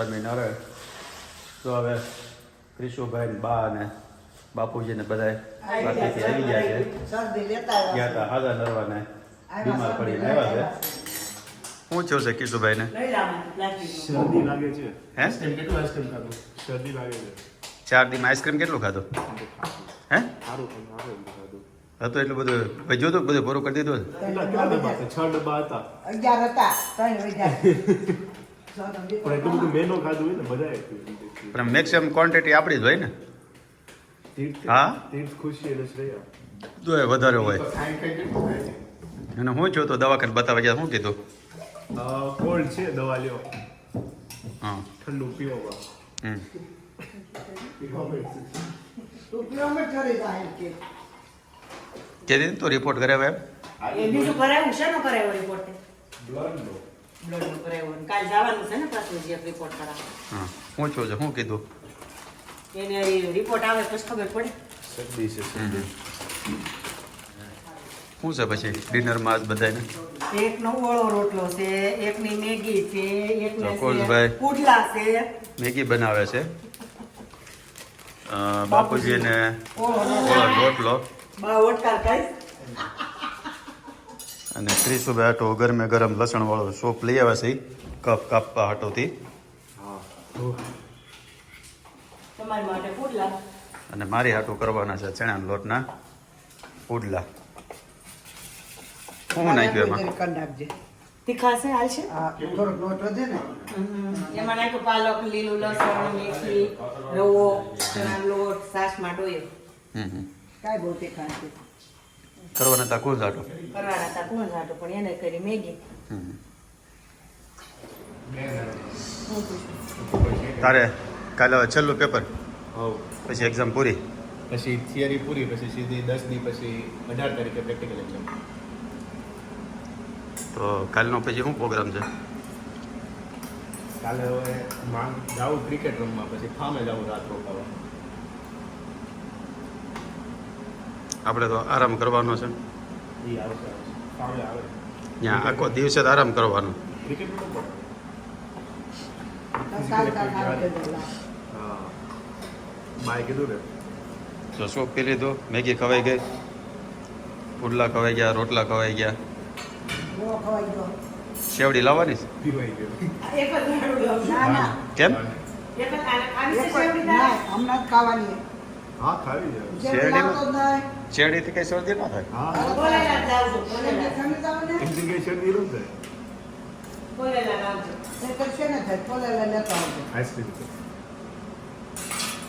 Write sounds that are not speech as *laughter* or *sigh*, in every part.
સ્વામિનારાયણ તો હવે ક્રિશુભાઈ ને બા અને બાપુજી ને બધા બાકીથી આવી ગયા છે. ગયા હતા હાજર નરવાને બીમાર પડીને આવ્યા છે. શું થયું છે કિશુભાઈ ને લઈ લાવવાનું પ્લાસ્ટિક શરદી લાગે છે. હે? કેટલું આઈસ્ક્રીમ ખાધું? શરદી લાગે છે. ચાર દીમાં આઈસ્ક્રીમ કેટલું ખાધું? હે? હતું એટલું બધું વધ્યું હતું? બધું પૂરું કરી દીધું છ? ડબ્બા હતા. અગિયાર હતા ત્રણ પણ એટલું બધું મેનો ખાધું હોય ને બધાએ પણ મેક્સિમમ ક્વોન્ટિટી આપણી જ હોય ને. હા? તીર્થ ખુશી અને શ્રેયા તો એ વધારે હોય. અને હું છું તો દવાખાને બતાવવા ગયા શું કીધું? કોલ્ડ છે દવા લ્યો. હા. ઠંડુ પીવો હમ. કે તો રિપોર્ટ કરાવે એમ? એ બીજું કરાવ્યું છે ને કરાવ્યો રિપોર્ટ બ્લડનું. કરાવ્યું અને કાલ જવાનું છે ને પાછું જે રિપોર્ટ કરાવવા. હા. શું છે શું કીધું? એને રિપોર્ટ આવે પછી ખબર પડે. શરદી છે. શું છે પછી? ડિનરમાં આજ બધાને એકનો ઓળો રોટલો છે એકની મેગી છે એકને ચકોલભાઈ. છે પુડલા છે. મેગી બનાવે છે. બાપુજી બાપુજીને ઓળો ઓળો રોટલો. બા ઓટકાર કઈ અને ત્રીસુભાઈ હાટો ગરમે ગરમ લસણ વાળો સોપ લઈ આવ્યા છે. કપ કાપવા હાટોથી. હા ઓહ. તમારી માટે પુડલા. અને મારી હાટું કરવાના છે ચણાના લોટના પુડલા. શું નાખ્યું એમાં? તીખા છે હાલ છે? થોડોક લોટ વધે ને. એમાં નાખ્યું પાલક લીલું લસણ મેથી રવો ચણા લોટ હમ હમ. કાંઈ બહુ તીખા નથી. કરવાના તા કોણ હાટો કરવાના હતા કોણ જાટો પણ એને કરી મેગી. તારે કાલે છેલ્લું પેપર? હવ. પછી એક્ઝામ પૂરી? પછી થિયરી પૂરી પછી સીધી દસ દી પછી અઢાર તારીખે પ્રેક્ટિકલ એક્ઝામ તો કાલનો પછી શું પ્રોગ્રામ છે? કાલે હવે જાઉં જાવું ક્રિકેટ રમવા પછી ફામે જાવું રાત રોકાવા. આપણે તો આરામ કરવાનો છે. ત્યાં આખો દિવસે આરામ કરવાનો. તો શું પી લીધું? મેગી ખવાઈ ગઈ? પુડલા ખવાઈ ગયા રોટલા ખવાઈ ગયા? શેવડી લાવવાની કેમ? હમણાં ખાવાની. હા ખાવી જાય શેરડીથી કઈ શરદી ન થાય? હા. બોલેલા જ લાવજો, અને બોલેલા. ઠંડી જાવ ને? એમ જગ્યાએ શરદી ન થાય. બોલેલા લાવજો. તે કરશે ને થાય પોલે લઈ લેતો આવજો. આઈસ્ક્રીમ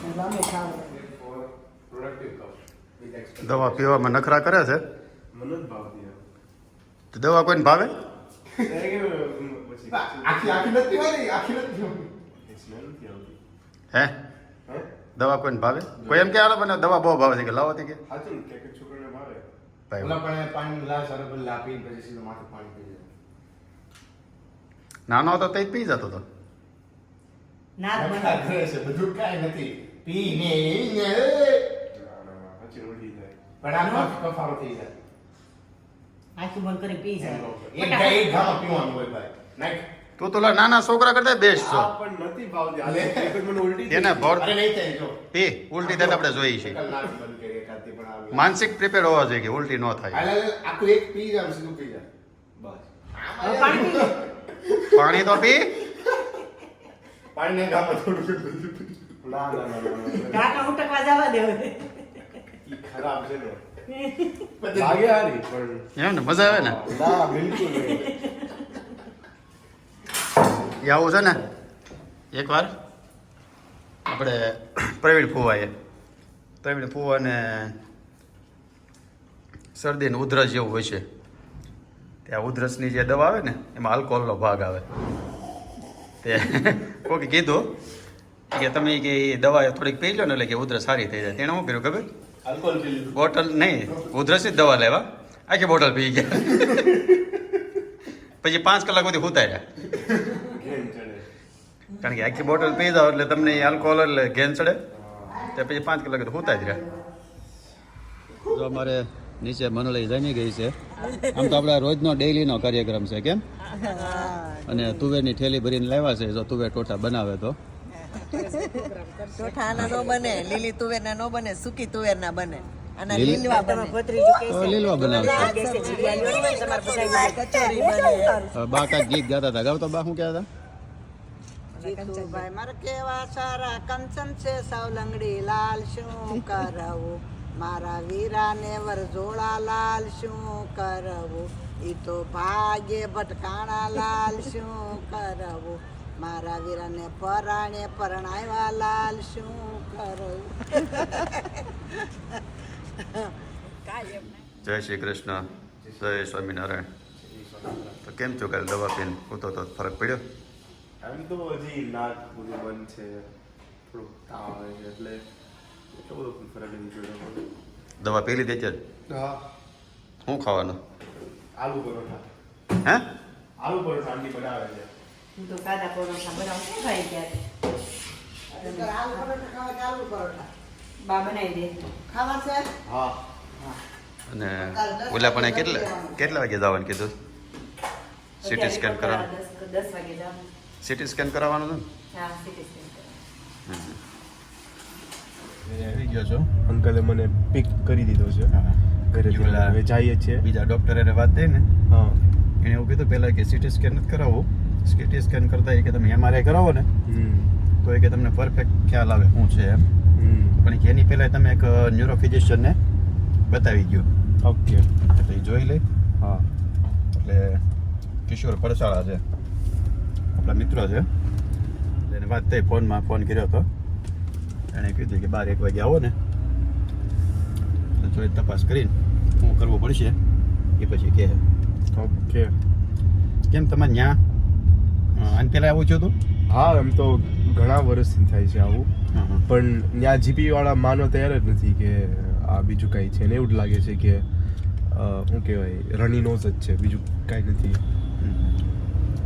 એટલે અમે ખાવા. દવા પીવામાં નખરા કરે છે? દવા કોઈને ભાવે? હે? દવા કોઈને ભાવે? કોઈ એમ કે હાલો મને દવા બહુ ભાવે છે. કે લાવો તે કે. સાચું ને? કે છોકરાને ભાવે ભાઈ ઓલા પણ પાણીનો ગ્લાસ અરે પેલા આપીને પછી સીધું માથું પાણી પી જાય. નાનો હતો તે પી જતો હતો નાક નખરા કરે છે બધું કાંઈ નથી. પી ને ને. સાચું ઉડી જાય. પણ આ કફ કફારો થઈ જાય. આખી બંધ કરી પી જાય. એક ગાય ઘામાં પીવાનું હોય ભાઈ. નાખ. તું તો નાના છોકરા કરતા બેસ્ટ છો. પણ નથી ભાવતી. આ *laughs* મને ઉલટી એને ભર અરે નહીં થાય જો. પી ઉલટી થાય આપણે જોઈએ આવી. માનસિક પ્રિપેર હોવા જોઈએ કે ઉલટી ન થાય. હાલ, હાલ, આખું એક પી જાવ સીધું પી જાય બસ. પાણી પી લે. પાણી તો પી. પાણીને ગામાં થોડું થોડું ના ના ના ના, ના. ઉટકવા જવા દે ખરાબ છે ને *laughs* લાગે હારી પણ એમ ને મજા આવે ને? ના બિલકુલ એ આવું છે ને. એકવાર. આપણે પ્રવીણ ફુવાએ પ્રવીણ ફુવાને શરદીને ઉધરસ જેવું હોય છે. ત્યાં ઉધરસની જે દવા આવે ને એમાં આલ્કોહોલનો ભાગ આવે. તે *laughs* કોકે કીધું કે તમે કે એ દવા થોડીક પી લો ને એટલે કે ઉધરસ સારી થઈ જાય. તેણે શું કર્યું ખબર? આલ્કોહોલ બોટલ નહીં ઉધરસની જ દવા લેવા. આખી બોટલ પી ગયા. *laughs* પછી પાંચ કલાક સુધી સુતા ચડે કારણ કે આખી બોટલ પી જાઓ એટલે તમને આલ્કોહોલ એટલે ઘેન ચડે. તે પછી પાંચ કલાક હોતા જ રહ્યા જો અમારે નીચે મનોલય જમી ગઈ છે. આમ તો આપણા રોજનો ડેઈલીનો કાર્યક્રમ છે કેમ? અને તુવેરની થેલી ભરીને લાવ્યા છે જો તુવેર ટોટા બનાવે તો. નો બને લીલી તુવેરના નો બને સૂકી તુવેરના બને. અને લીલી- લીલવા તો બનાવે છે. કે છે જગ્યા લ્યો ને તમારે બધા કચોરી બને. હવે બા કાંઈક ગીત ગાતા હતા. ગાવતો બા શું કહેતા હતા? જીતુભાઈ મારે કેવા સારા કંચન છે સાવલંગડી લાલ શું કરવું? મારા વીરાને વરજોળા લાલ શું કરવું? ઈ તો ભાગે ભટકાણા લાલ શું કરવું? મારા વીરાને પરાણે પરણાવ્યા લાલ શું કરવું? જય શ્રી કૃષ્ણ. જય સ્વામિનારાયણ. તો કેમ છો કાલે દવા પીને? ઉતો તો ફરક પડ્યો? એમ તો હજી નાક બધું બંધ છે. થોડુંક તાવ આવે છે એટલે એટલો બધો ફરક નથી પડ્યો દવા પેલી દેજે હા. શું ખાવાનું? આલુ પરોઠા. હે? આલુ પરોઠા આંટી બનાવે છે. હું તો સાદા પરોઠા બનાવું છું ભાઈ ત્યારે આલુ પરોઠા ખાવા કે આલુ પરોઠા? બા બનાવી દે. ખાવા છે? હા. અને ઓલા પણ કેટલા કેટલા વાગે જવાનું કીધું? સિટી સ્કેન કરવાનું? દસ વાગે જાવ સિટી સ્કેન કરાવવાનું છે હા સિટી સ્કેન ને આવી ગયો છો? અંકલે મને પિક કરી દીધો છે. ઘરે હવે જઈએ છીએ. બીજા ડોક્ટરે વાત થઈ ને? હા. એને એવું કીધું પહેલાં કે સિટી સ્કેન નથી કરાવવું. સિટી સ્કેન કરતા એ કે તમે એમઆરઆઈ કરાવો ને હમ. તો એ કે તમને પરફેક્ટ ખ્યાલ આવે શું છે એમ. હમ. પણ કે એની પહેલાં તમે એક ન્યુરો ફિઝિશિયનને બતાવી ગયો ઓકે. એટલે એ જોઈ લે. હા. એટલે કિશોર પરસાળા છે. આપણા મિત્રો છે. એને વાત થઈ ફોનમાં ફોન કર્યો હતો. એણે કીધું કે બાર એક વાગે આવો ને. તો જોઈ તપાસ કરીને શું કરવું પડશે એ પછી કહે. ઓકે. કેમ તમે ત્યાં અને પહેલાં આવું છો તું હા એમ તો ઘણા વર્ષથી થાય છે આવું. હા હા. પણ ત્યાં જીપી વાળા માનો તૈયાર જ નથી કે આ બીજું કાંઈ છે ને એવું જ લાગે છે કે શું કહેવાય રની નોઝ જ છે બીજું કાંઈ નથી.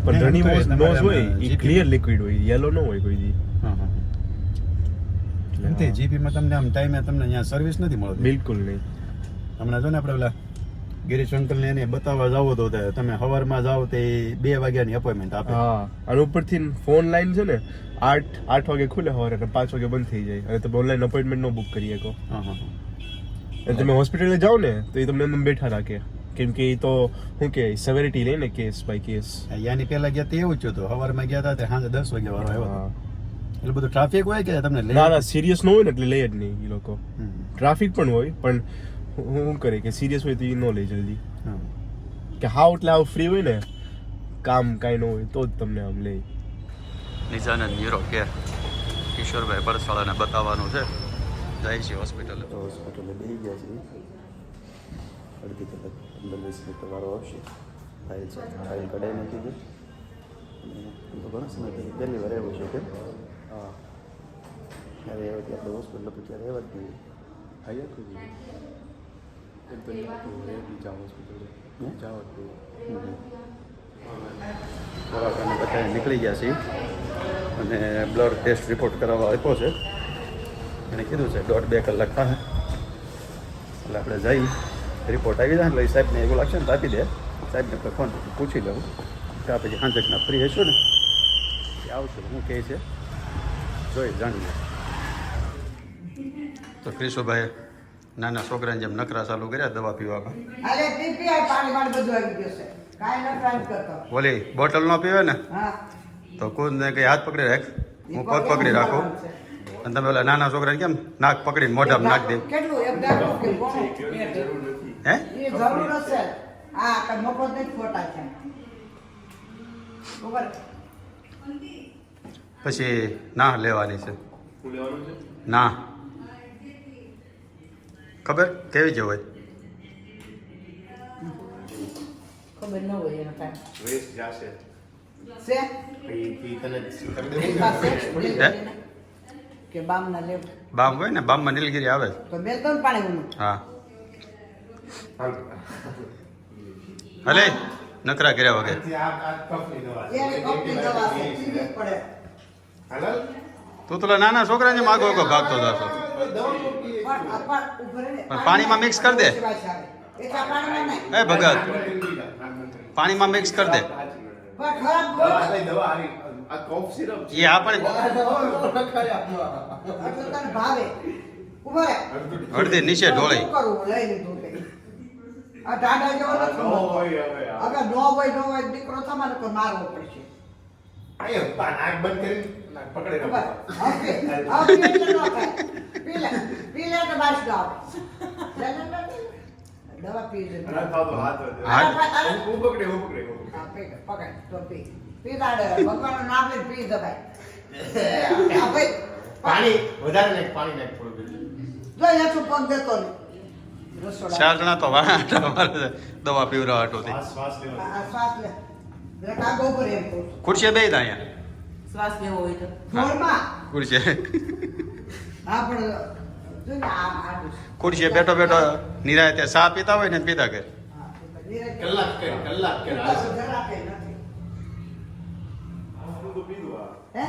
પણ ધણી નોઝ હોય એ ક્લિયર લિક્વિડ હોય યેલો ન હોય કોઈ દી. હા હા તે જીપીમાં તમને આમ ટાઈમે તમને અહીંયા સર્વિસ નથી મળતી. બિલકુલ નહીં. હમણાં જો ને આપણે પેલા ગિરીશ અંકલને એને બતાવવા જાવ તો તમે સવારમાં જાઓ તે બે વાગ્યાની અપોઇન્ટમેન્ટ આપે. હા અને ઉપરથી ફોન લાઈન છે ને આઠ આઠ વાગે ખુલે સવારે અને પાંચ વાગે બંધ થઈ જાય. અને તમે ઓનલાઈન અપોઇન્ટમેન્ટ નો બુક કરી શકો. હા હા તમે હોસ્પિટલે જાઓ ને તો એ તમને એમ બેઠા રાખે. કેમ કે એ તો શું કે સેવેરિટી લે ને કેસ બાય કેસ. યાની પહેલા ગયા તે એવું જ હતું. સવારમાં ગયા હતા તે સાંજે દસ વાગે વાળો આવ્યો હા. એટલે બધું ટ્રાફિક હોય કે તમને ના ના સિરિયસ ન હોય ને એટલે લે જ નહીં એ લોકો. ટ્રાફિક પણ હોય પણ હું શું કરે કે સિરિયસ હોય તો એ ન લે જલ્દી. હા. કે હાવ એટલે આવું ફ્રી હોય ને કામ કાંઈ ન હોય તો જ તમને આમ લે. નિજાનંદ નીરો કે કિશોરભાઈ પરસાળાને બતાવવાનું છે. જાય છે હોસ્પિટલ તો હોસ્પિટલે બેસી ગયા છે. અડધી કલાક. મિનિટ વારો આવશે ફાઇલ છે. ફાઇલ કઢાઈ નાખી છે. અને તો ઘણા સમય પહેલી પહેલી વાર આવ્યો છે કે હા ત્યારે આવ્યો એટલે આપણે હોસ્પિટલ પર ત્યારે આવ્યા જ નહીં આવ્યા કોઈ એમ તો બીજા હોસ્પિટલ. જાઓ દવાખાને બધાને નીકળી ગયા છીએ અને બ્લડ ટેસ્ટ રિપોર્ટ કરાવવા આપ્યો છે. એને કીધું છે દોઢ બે કલાક થાય એટલે આપણે જઈ. રિપોર્ટ આવી જાય એટલે સાહેબને એવું લાગશે ને આપી દે. સાહેબને ફોન પૂછી લઉં. કે આ પછી હાંજકના ફ્રી હશો ને એ આવશે હું કહે છે. જોઈ જાણીએ તો ક્રિશોભાઈ નાના છોકરાને જેમ નકરા ચાલુ કર્યા દવા પીવામાં? ન ઓલી બોટલ નો પીવે ને? હા. તો કુદને કંઈ હાથ પકડી રાખ. હું પગ પકડી રાખું. અને તમે ઓલા નાના છોકરાને કેમ નાક પકડીને મોઢામાં નાખ દે? કેટલું? એક દાખલો કે કોનું? હે? પછી ના લેવાની છે. શું લેવાનું છે? ના. ખબર? કેવી જે હોય? ખબર ન હોય એનો કાંઈ. વેસ્ટ જાશે. છે? કે બામ ના લેવ બામ હોય ને બામમાં નીલગીરી આવે તો મેલ તો પાણી ઊનું હા. હલે નકરા કર્યા વગર. તું તો નાના છોકરાને માગો કો ભાગતો જશો. પણ પાણીમાં મિક્સ કરી દે. એ ભગત. પાણીમાં મિક્સ કરી દે. દવા. આ cough સિરપ છે. આપણે આટલું ભાવે. ઊભો રહે. હળદી નીચે. ઢોળી શું લઈ લીધું આ ટાઢા જેવો નથી હવે આ. નો હોય નો હોય દીકરો તમારે કોઈ મારવો પડશે. પા- નાક બંધ કરી. નાક પકડી રાખો. બાસ. દવા પી. ના હાથ હું- પકડી, હું પકડી. તો પી. ભગવાનનું નામ લઈને પી દબાય ભાઈ. પાણી વધારે નાખ, પાણી નાખ થોડું બીજું. જો યાચું પગ દેતો નહીં. ચાર જણા તો વાળા દવા પીવરા હાટુથી. શ્વાસ શ્વાસ લે. ખુરશીએ બે અહીંયા. શ્વાસ લેવો હોય તો. જોરમાં ખુરશીએ હા પણ જો ને આમ આડું છે. ખુરશીએ બેઠો બેઠો નિરાય ત્યાં ચા પીતા હોય ને પીતા કે કલાક કલાક તો પીધું આ. હે?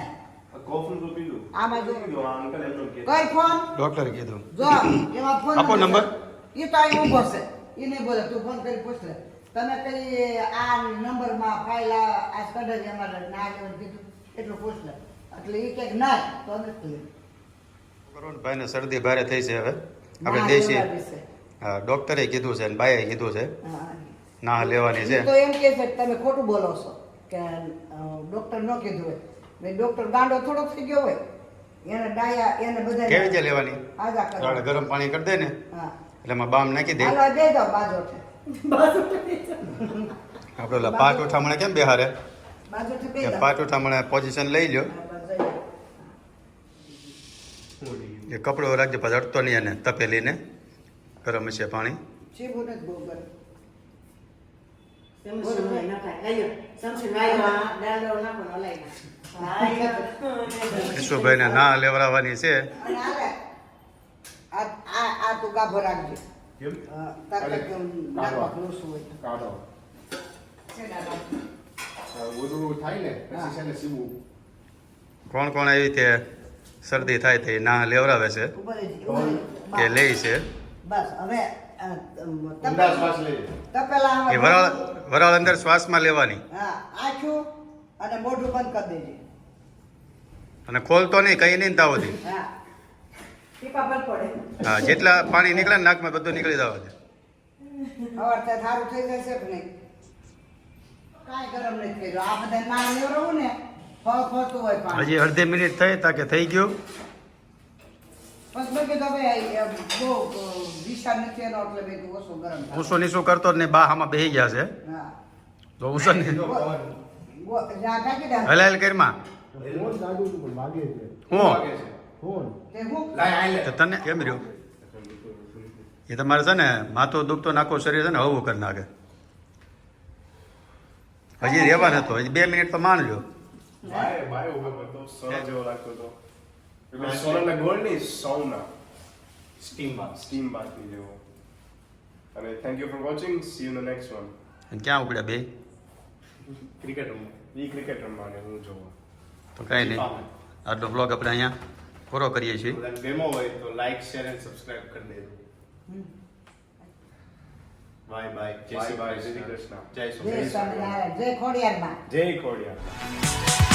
કોફનું તો પીધું. આમાં જો. પીધું, આ અંકલ એમનું કહે. કઈ ફોન ડોક્ટરે કીધું. જો એમાં ફોન આપો નંબર. એ તો અહીં ઊભો છે. એ નહીં બોલે તું ફોન કરી પૂછ લે તમે કઈ આ નંબરમાં ફાઇલ આ કઢાઈ છે ના લેવાનું કીધું એટલું પૂછ લે એટલે એ કંઈક ના તો અમે ભાઈ ને શરદી ભારે થઈ છે હવે. આપણે દેશી હા ડોક્ટરે કીધું છે અને બાઈએ કીધું છે. ના લેવાની છે. તો એમ કે છે કે તમે ખોટું બોલો છો. કે ડોક્ટર ન કીધું હોય. મેં ડોક્ટર ગાંડો થોડો થઈ ગયો હોય. એને ડાયા એને બધા કેવી રીતે લેવાની? આજા ગરમ પાણી કરી દે ને. એટલે એમાં બામ નાખી દે. હાલો દે દો. બાજોઠે આપણે ઓલા પાટ ઉઠામણે કેમ બેહારે? પાટ ઉઠામણે પોઝિશન લઈ લ્યો. એ કપડો રાખજો પછી અડતો નહીં એને તપેલીને. ગરમ છે પાણી શીભું નથી બહુ ગરમ. સમસી હોય નખાય આયો સમસી વાયો આ દાંડો નાખો ને ના લેવડાવવાની છે આ આ આ તું ગાભો રાખજે. કાઢો. કોણ કોણ આવી રીતે શરદી થાય તે ના લેવડાવે છે. કે લે છે બસ હવે ઊંડા શ્વાસ લઈ. તપેલા એ વરાળ વરાળ અંદર શ્વાસમાં લેવાની. હા આછું અને મોઢું બંધ કરી દેજે. અને ખોલતો નહીં કઈ નહીં તાવ દે હા. ટીપા બંધ પડે. હા જેટલા પાણી નીકળે ને નાકમાં બધું નીકળી જવા દે. હવે તે સારું થઈ જશે કે નહીં? કાંઈ ગરમ નથી કર્યું. આ બધા ના લેવડાવું ને ફળ ફળતું હોય હજી અડધી મિનિટ થઈ તાકે થઈ ગયું. બસ મેં કીધું ભાઈ બહુ વિશાળ નથી એનો એટલે મેં કીધું ઓછું ગરમ ઊંસો નીસું કરતો જ નહીં બા આમાં બેહી ગયા છે. હા. તો ઊંસો ને. હલાલ કરીમાં ફોન કાઢું છું પણ વાગે છે હું ફોન તે હું? લાય, આય લે. તને કેમ રહ્યો? એ તમારે છે ને માથો દુખતો નાખો શરીર છે ને હવું કરી નાખે. હજી રહેવા નતો હજી બે મિનિટ તો માણજો. બાય, બાય ઊભો કરતો. સોના જેવો લાગતો હતો. સોનાના ગોળ નહીં, સૌના. Steam બાથની જેવો. અને thank you for watching. See you in the next one. અને ક્યાં ઉપડ્યા બે ક્રિકેટ રમવા. ઈ ક્રિકેટ રમવા ને હું જોવા. તો કાંઈ નહીં આટલો બ્લોગ આપણે અહીંયા પૂરો કરીએ છીએ બધાને હોય તો લાઈક શેર એન્ડ સબસ્ક્રાઇબ કરી દેજો બાય બાય જય શ્રી. જય શ્રી કૃષ્ણ. જય સ્વામિનારાયણ જય ખોડિયારમાં જય ખોડિયાર